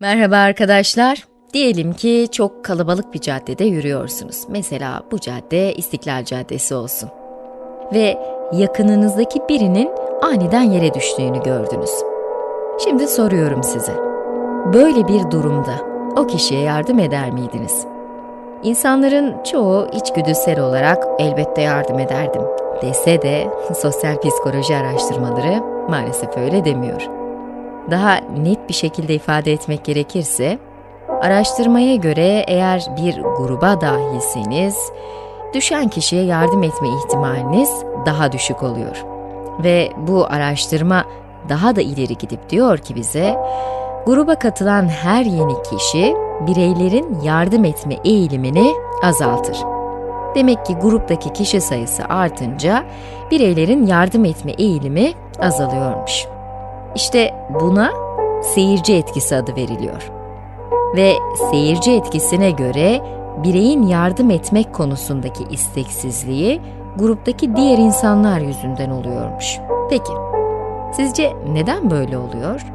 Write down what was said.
Merhaba arkadaşlar. Diyelim ki çok kalabalık bir caddede yürüyorsunuz. Mesela bu cadde İstiklal Caddesi olsun. Ve yakınınızdaki birinin aniden yere düştüğünü gördünüz. Şimdi soruyorum size. Böyle bir durumda o kişiye yardım eder miydiniz? İnsanların çoğu içgüdüsel olarak elbette yardım ederdim dese de sosyal psikoloji araştırmaları maalesef öyle demiyor. Daha net bir şekilde ifade etmek gerekirse, araştırmaya göre eğer bir gruba dahilseniz, düşen kişiye yardım etme ihtimaliniz daha düşük oluyor. Ve bu araştırma daha da ileri gidip diyor ki bize, gruba katılan her yeni kişi bireylerin yardım etme eğilimini azaltır. Demek ki gruptaki kişi sayısı artınca bireylerin yardım etme eğilimi azalıyormuş. İşte buna seyirci etkisi adı veriliyor. Ve seyirci etkisine göre bireyin yardım etmek konusundaki isteksizliği gruptaki diğer insanlar yüzünden oluyormuş. Peki, sizce neden böyle oluyor?